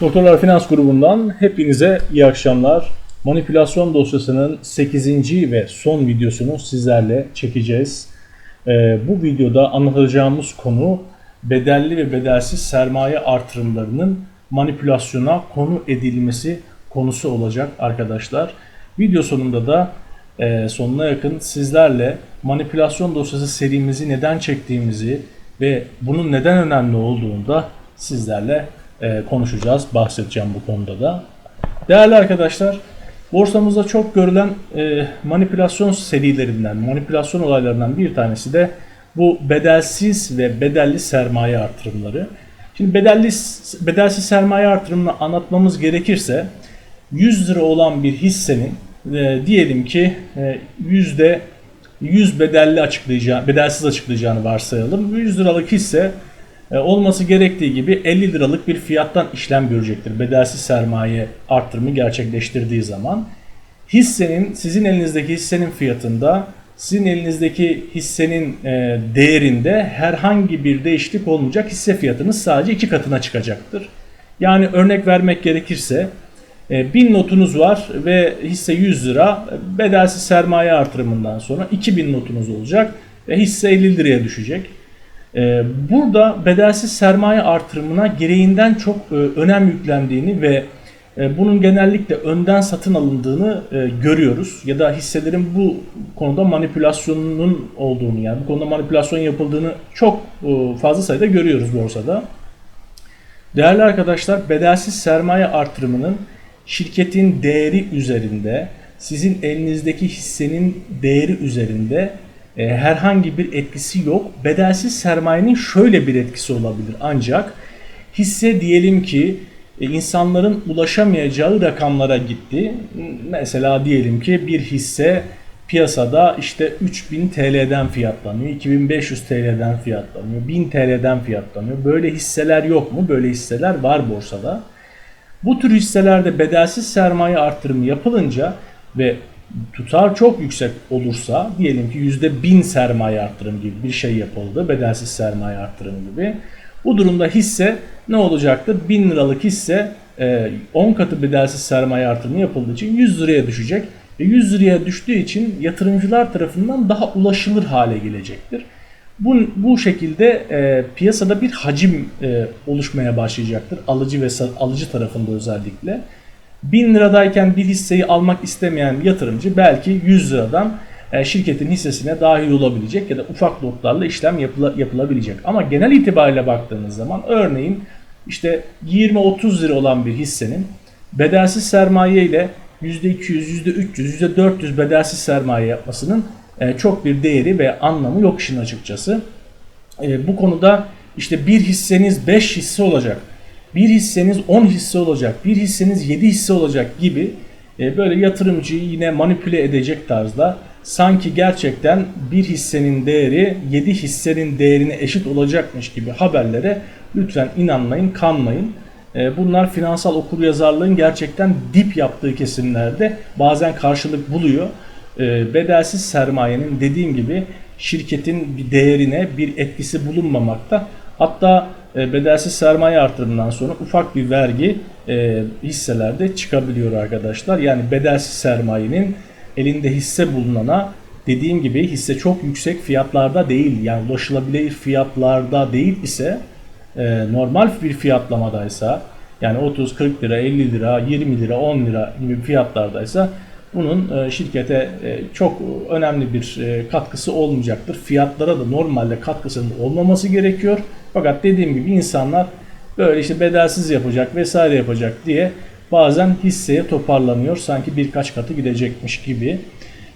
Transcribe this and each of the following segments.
Doktorlar Finans grubundan hepinize iyi akşamlar. Manipülasyon dosyasının 8. ve son videosunu sizlerle çekeceğiz. Ee, bu videoda anlatacağımız konu bedelli ve bedelsiz sermaye artırımlarının manipülasyona konu edilmesi konusu olacak arkadaşlar. Video sonunda da e, sonuna yakın sizlerle manipülasyon dosyası serimizi neden çektiğimizi ve bunun neden önemli olduğunu da sizlerle e, konuşacağız, bahsedeceğim bu konuda da. Değerli arkadaşlar, borsamızda çok görülen e, manipülasyon serilerinden, manipülasyon olaylarından bir tanesi de bu bedelsiz ve bedelli sermaye artırımları. Şimdi bedelli bedelsiz sermaye artırımını anlatmamız gerekirse 100 lira olan bir hissenin e, diyelim ki e, yüzde 100 bedelli açıklayacağı, bedelsiz açıklayacağını varsayalım. 100 liralık hisse olması gerektiği gibi 50 liralık bir fiyattan işlem görecektir. Bedelsiz sermaye arttırımı gerçekleştirdiği zaman hissenin sizin elinizdeki hissenin fiyatında sizin elinizdeki hissenin e, değerinde herhangi bir değişiklik olmayacak. Hisse fiyatınız sadece iki katına çıkacaktır. Yani örnek vermek gerekirse 1000 notunuz var ve hisse 100 lira. Bedelsiz sermaye artırımından sonra 2000 notunuz olacak ve hisse 50 liraya düşecek. Ee, burada bedelsiz sermaye artırımına gereğinden çok e, önem yüklendiğini ve e, bunun genellikle önden satın alındığını e, görüyoruz. Ya da hisselerin bu konuda manipülasyonunun olduğunu yani bu konuda manipülasyon yapıldığını çok fazla sayıda görüyoruz borsada. Değerli arkadaşlar bedelsiz sermaye artırımının şirketin değeri üzerinde sizin elinizdeki hissenin değeri üzerinde e, herhangi bir etkisi yok. Bedelsiz sermayenin şöyle bir etkisi olabilir ancak hisse diyelim ki e, insanların ulaşamayacağı rakamlara gitti. Mesela diyelim ki bir hisse piyasada işte 3000 TL'den fiyatlanıyor, 2500 TL'den fiyatlanıyor, 1000 TL'den fiyatlanıyor. Böyle hisseler yok mu? Böyle hisseler var borsada. Bu tür hisselerde bedelsiz sermaye arttırımı yapılınca ve tutar çok yüksek olursa diyelim ki %1000 sermaye arttırımı gibi bir şey yapıldı. Bedelsiz sermaye arttırımı gibi. Bu durumda hisse ne olacaktır? 1000 liralık hisse 10 e, katı bedelsiz sermaye artırımı yapıldığı için 100 liraya düşecek. Ve 100 liraya düştüğü için yatırımcılar tarafından daha ulaşılır hale gelecektir. Bu, bu şekilde e, piyasada bir hacim e, oluşmaya başlayacaktır. Alıcı ve alıcı tarafında özellikle. 1000 liradayken bir hisseyi almak istemeyen yatırımcı belki 100 liradan e, şirketin hissesine dahil olabilecek ya da ufak lotlarla işlem yapıla, yapılabilecek. Ama genel itibariyle baktığınız zaman örneğin işte 20-30 lira olan bir hissenin bedelsiz sermaye ile %200, %300, %400 bedelsiz sermaye yapmasının e, çok bir değeri ve anlamı yok işin açıkçası. E, bu konuda işte bir hisseniz 5 hisse olacak bir hisseniz 10 hisse olacak, bir hisseniz 7 hisse olacak gibi e, böyle yatırımcıyı yine manipüle edecek tarzda sanki gerçekten bir hissenin değeri 7 hissenin değerine eşit olacakmış gibi haberlere lütfen inanmayın, kanmayın. E, bunlar finansal okuryazarlığın gerçekten dip yaptığı kesimlerde bazen karşılık buluyor. E, bedelsiz sermayenin dediğim gibi şirketin bir değerine bir etkisi bulunmamakta. Hatta bedelsiz sermaye artırımından sonra ufak bir vergi e, hisselerde çıkabiliyor arkadaşlar. Yani bedelsiz sermayenin elinde hisse bulunana dediğim gibi hisse çok yüksek fiyatlarda değil yani ulaşılabilir fiyatlarda değil ise e, normal bir fiyatlamadaysa yani 30, 40 lira, 50 lira, 20 lira, 10 lira gibi fiyatlardaysa bunun şirkete çok önemli bir katkısı olmayacaktır. Fiyatlara da normalde katkısının olmaması gerekiyor. Fakat dediğim gibi insanlar böyle işte bedelsiz yapacak vesaire yapacak diye bazen hisseye toparlanıyor. Sanki birkaç katı gidecekmiş gibi.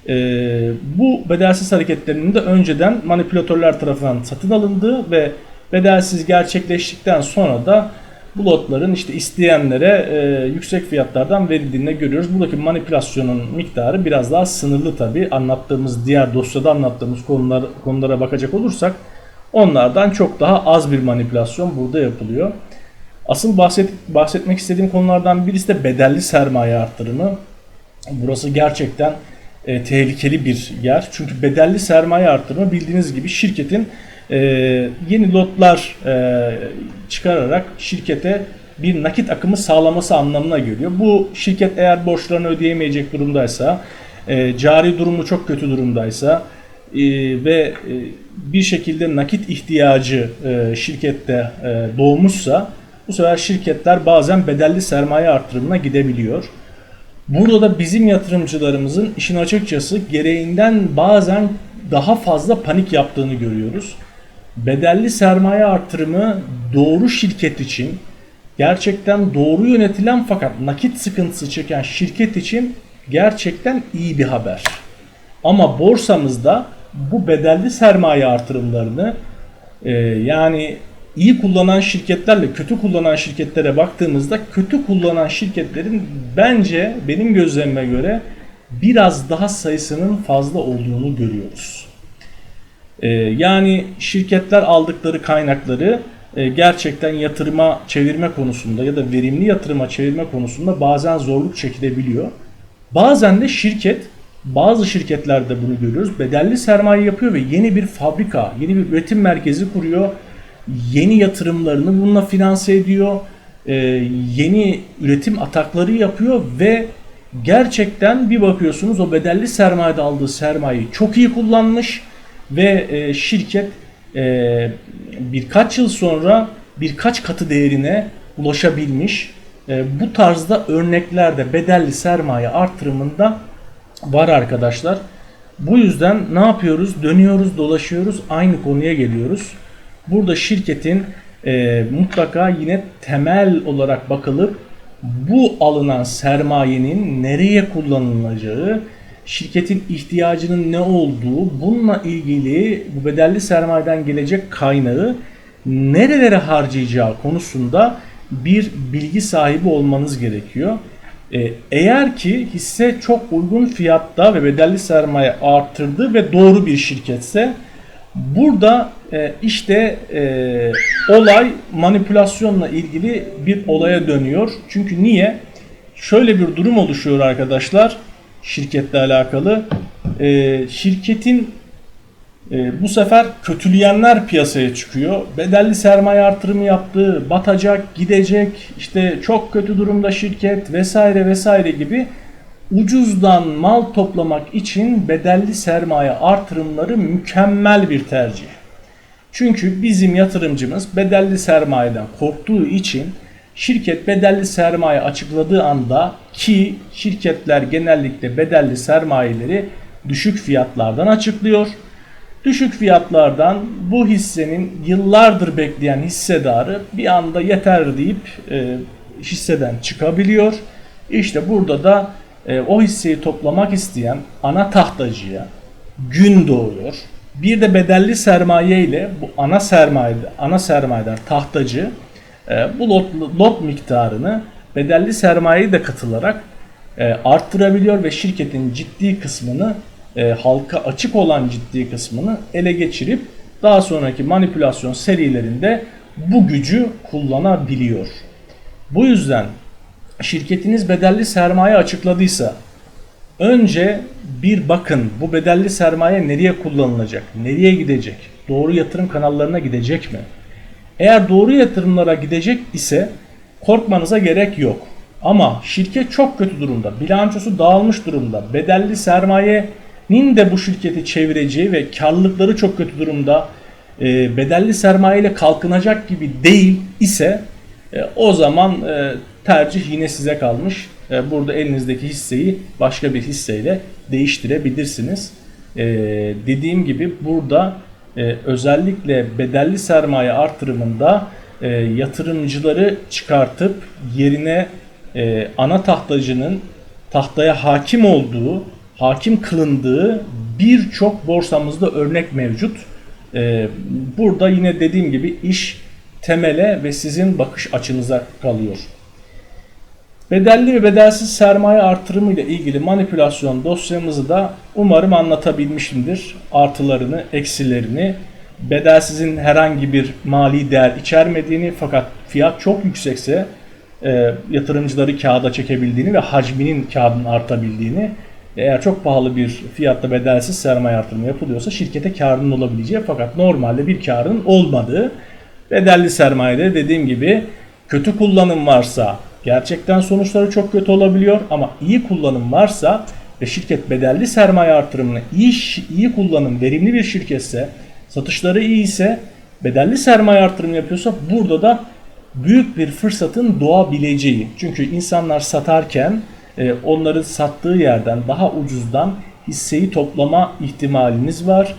Ee, bu bedelsiz hareketlerinin de önceden manipülatörler tarafından satın alındığı ve bedelsiz gerçekleştikten sonra da bu lotların işte isteyenlere e, yüksek fiyatlardan verildiğini görüyoruz. Buradaki manipülasyonun miktarı biraz daha sınırlı tabi. Anlattığımız diğer dosyada anlattığımız konular, konulara bakacak olursak Onlardan çok daha az bir manipülasyon burada yapılıyor. Asıl bahset, bahsetmek istediğim konulardan birisi de bedelli sermaye arttırımı. Burası gerçekten e, tehlikeli bir yer. Çünkü bedelli sermaye arttırımı bildiğiniz gibi şirketin e, yeni lotlar e, çıkararak şirkete bir nakit akımı sağlaması anlamına geliyor. Bu şirket eğer borçlarını ödeyemeyecek durumdaysa, e, cari durumu çok kötü durumdaysa e, ve e, bir şekilde nakit ihtiyacı e, şirkette e, doğmuşsa bu sefer şirketler bazen bedelli sermaye artırımına gidebiliyor. Burada da bizim yatırımcılarımızın işin açıkçası gereğinden bazen daha fazla panik yaptığını görüyoruz. Bedelli sermaye artırımı doğru şirket için gerçekten doğru yönetilen fakat nakit sıkıntısı çeken şirket için gerçekten iyi bir haber. Ama borsamızda bu bedelli sermaye artırımlarını e, yani iyi kullanan şirketlerle kötü kullanan şirketlere baktığımızda kötü kullanan şirketlerin bence benim gözlemime göre biraz daha sayısının fazla olduğunu görüyoruz. Ee, yani şirketler aldıkları kaynakları e, gerçekten yatırıma çevirme konusunda ya da verimli yatırıma çevirme konusunda bazen zorluk çekilebiliyor. Bazen de şirket bazı şirketlerde bunu görüyoruz. Bedelli sermaye yapıyor ve yeni bir fabrika, yeni bir üretim merkezi kuruyor. Yeni yatırımlarını bununla finanse ediyor. Ee, yeni üretim atakları yapıyor ve gerçekten bir bakıyorsunuz o bedelli sermayede aldığı sermayeyi çok iyi kullanmış ve e, şirket e, birkaç yıl sonra birkaç katı değerine ulaşabilmiş. E, bu tarzda örneklerde bedelli sermaye artırımında var arkadaşlar. Bu yüzden ne yapıyoruz? Dönüyoruz, dolaşıyoruz, aynı konuya geliyoruz. Burada şirketin e, mutlaka yine temel olarak bakılıp bu alınan sermayenin nereye kullanılacağı, şirketin ihtiyacının ne olduğu, bununla ilgili bu bedelli sermayeden gelecek kaynağı nerelere harcayacağı konusunda bir bilgi sahibi olmanız gerekiyor. Ee, eğer ki hisse çok uygun fiyatta ve bedelli sermaye arttırdı ve doğru bir şirketse burada e, işte e, olay manipülasyonla ilgili bir olaya dönüyor. Çünkü niye? Şöyle bir durum oluşuyor arkadaşlar şirketle alakalı. E, şirketin e, bu sefer kötüleyenler piyasaya çıkıyor. Bedelli sermaye artırımı yaptı, batacak, gidecek, işte çok kötü durumda şirket vesaire vesaire gibi ucuzdan mal toplamak için bedelli sermaye artırımları mükemmel bir tercih. Çünkü bizim yatırımcımız bedelli sermayeden korktuğu için şirket bedelli sermaye açıkladığı anda ki şirketler genellikle bedelli sermayeleri düşük fiyatlardan açıklıyor. Düşük fiyatlardan bu hissenin yıllardır bekleyen hissedarı bir anda yeter deyip e, hisseden çıkabiliyor. İşte burada da e, o hisseyi toplamak isteyen ana tahtacıya gün doğuyor. Bir de bedelli sermaye ile bu ana sermaye ana sermayedar tahtacı e, bu lot, lot miktarını bedelli sermayeyi de katılarak e, arttırabiliyor ve şirketin ciddi kısmını e, halka açık olan ciddi kısmını ele geçirip daha sonraki manipülasyon serilerinde bu gücü kullanabiliyor. Bu yüzden şirketiniz bedelli sermaye açıkladıysa önce bir bakın bu bedelli sermaye nereye kullanılacak, nereye gidecek, doğru yatırım kanallarına gidecek mi? Eğer doğru yatırımlara gidecek ise korkmanıza gerek yok. Ama şirket çok kötü durumda, bilançosu dağılmış durumda, bedelli sermayenin de bu şirketi çevireceği ve karlılıkları çok kötü durumda, e, bedelli sermaye ile kalkınacak gibi değil ise e, o zaman e, tercih yine size kalmış. E, burada elinizdeki hisseyi başka bir hisseyle değiştirebilirsiniz. E, dediğim gibi burada e, özellikle bedelli sermaye artırımında e, yatırımcıları çıkartıp yerine e, ana tahtacının tahtaya hakim olduğu, hakim kılındığı birçok borsamızda örnek mevcut. E, burada yine dediğim gibi iş temele ve sizin bakış açınıza kalıyor. Bedelli ve bedelsiz sermaye artırımı ile ilgili manipülasyon dosyamızı da umarım anlatabilmişimdir. Artılarını, eksilerini, bedelsizin herhangi bir mali değer içermediğini fakat fiyat çok yüksekse e, yatırımcıları kağıda çekebildiğini ve hacminin kağıdın artabildiğini eğer çok pahalı bir fiyatta bedelsiz sermaye artırımı yapılıyorsa şirkete karının olabileceği fakat normalde bir karın olmadığı bedelli sermayede dediğim gibi kötü kullanım varsa gerçekten sonuçları çok kötü olabiliyor ama iyi kullanım varsa ve şirket bedelli sermaye artırımını iyi iyi kullanım, verimli bir şirketse, satışları iyi ise, bedelli sermaye artırımı yapıyorsa burada da büyük bir fırsatın doğabileceği. Çünkü insanlar satarken e, onların sattığı yerden daha ucuzdan hisseyi toplama ihtimaliniz var.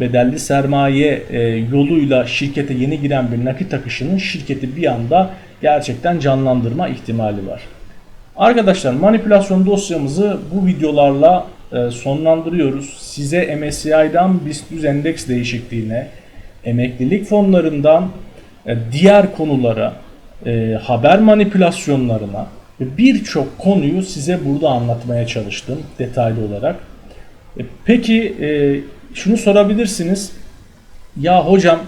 Bedelli sermaye e, yoluyla şirkete yeni giren bir nakit akışının şirketi bir anda gerçekten canlandırma ihtimali var. Arkadaşlar manipülasyon dosyamızı bu videolarla e, sonlandırıyoruz. Size MSCI'dan BIST 100 endeks değişikliğine, emeklilik fonlarından e, diğer konulara, haber manipülasyonlarına birçok konuyu size burada anlatmaya çalıştım detaylı olarak. E, Peki e, şunu sorabilirsiniz. Ya hocam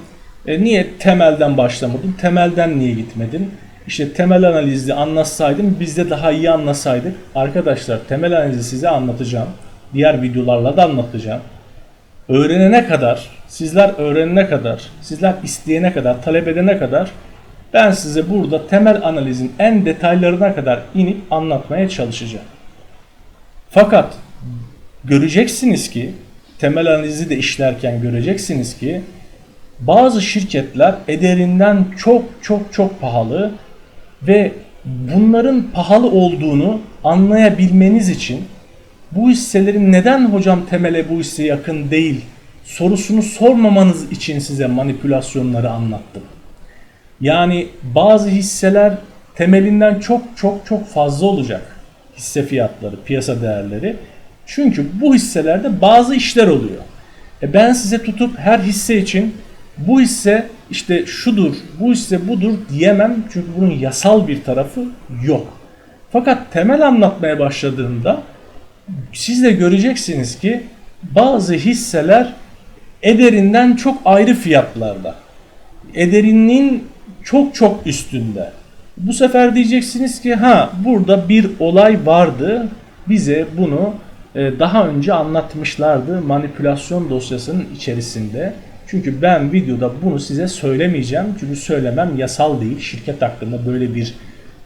e, niye temelden başlamadın? Temelden niye gitmedin? İşte temel analizi anlatsaydım biz de daha iyi anlasaydık. Arkadaşlar temel analizi size anlatacağım. Diğer videolarla da anlatacağım. Öğrenene kadar, sizler öğrenene kadar, sizler isteyene kadar, talep edene kadar ben size burada temel analizin en detaylarına kadar inip anlatmaya çalışacağım. Fakat göreceksiniz ki temel analizi de işlerken göreceksiniz ki bazı şirketler ederinden çok çok çok pahalı ve bunların pahalı olduğunu anlayabilmeniz için bu hisselerin neden hocam temele bu hisse yakın değil sorusunu sormamanız için size manipülasyonları anlattım. Yani bazı hisseler temelinden çok çok çok fazla olacak hisse fiyatları, piyasa değerleri. Çünkü bu hisselerde bazı işler oluyor. E ben size tutup her hisse için bu hisse işte şudur, bu hisse budur diyemem. Çünkü bunun yasal bir tarafı yok. Fakat temel anlatmaya başladığımda siz de göreceksiniz ki bazı hisseler ederinden çok ayrı fiyatlarda. Ederinin çok çok üstünde. Bu sefer diyeceksiniz ki ha burada bir olay vardı. Bize bunu e, daha önce anlatmışlardı manipülasyon dosyasının içerisinde. Çünkü ben videoda bunu size söylemeyeceğim. Çünkü söylemem yasal değil. Şirket hakkında böyle bir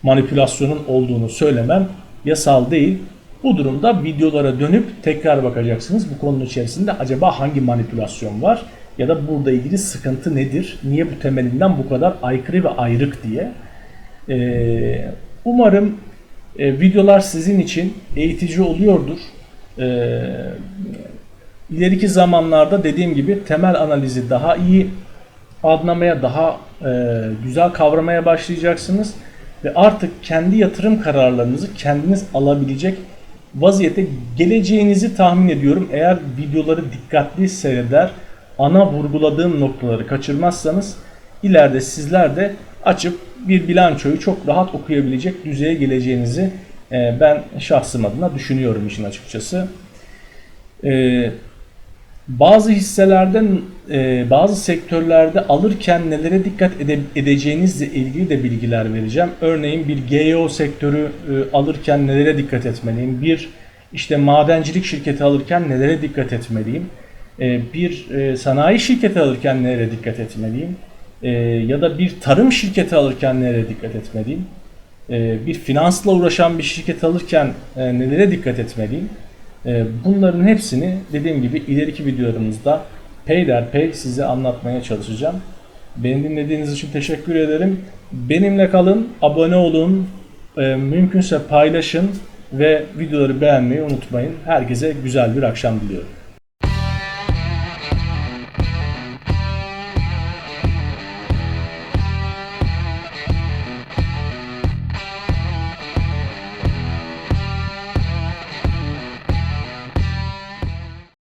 manipülasyonun olduğunu söylemem yasal değil. Bu durumda videolara dönüp tekrar bakacaksınız. Bu konunun içerisinde acaba hangi manipülasyon var? Ya da burada ilgili sıkıntı nedir? Niye bu temelinden bu kadar aykırı ve ayrık diye. Ee, umarım e, videolar sizin için eğitici oluyordur. Ee, ileriki zamanlarda dediğim gibi temel analizi daha iyi anlamaya, daha e, güzel kavramaya başlayacaksınız. Ve artık kendi yatırım kararlarınızı kendiniz alabilecek vaziyete geleceğinizi tahmin ediyorum. Eğer videoları dikkatli seyreder, ana vurguladığım noktaları kaçırmazsanız ileride sizler de açıp bir bilançoyu çok rahat okuyabilecek düzeye geleceğinizi e, ben şahsım adına düşünüyorum işin açıkçası. E, bazı hisselerden, e, bazı sektörlerde alırken nelere dikkat ede- edeceğinizle ilgili de bilgiler vereceğim. Örneğin bir GEO sektörü alırken nelere dikkat etmeliyim? Bir işte madencilik şirketi alırken nelere dikkat etmeliyim? E, bir e, sanayi şirketi alırken nelere dikkat etmeliyim? E, ya da bir tarım şirketi alırken nelere dikkat etmeliyim? E, bir finansla uğraşan bir şirket alırken e, nelere dikkat etmeliyim? Bunların hepsini dediğim gibi ileriki videolarımızda peyderpey size anlatmaya çalışacağım. Beni dinlediğiniz için teşekkür ederim. Benimle kalın, abone olun, e, mümkünse paylaşın ve videoları beğenmeyi unutmayın. Herkese güzel bir akşam diliyorum.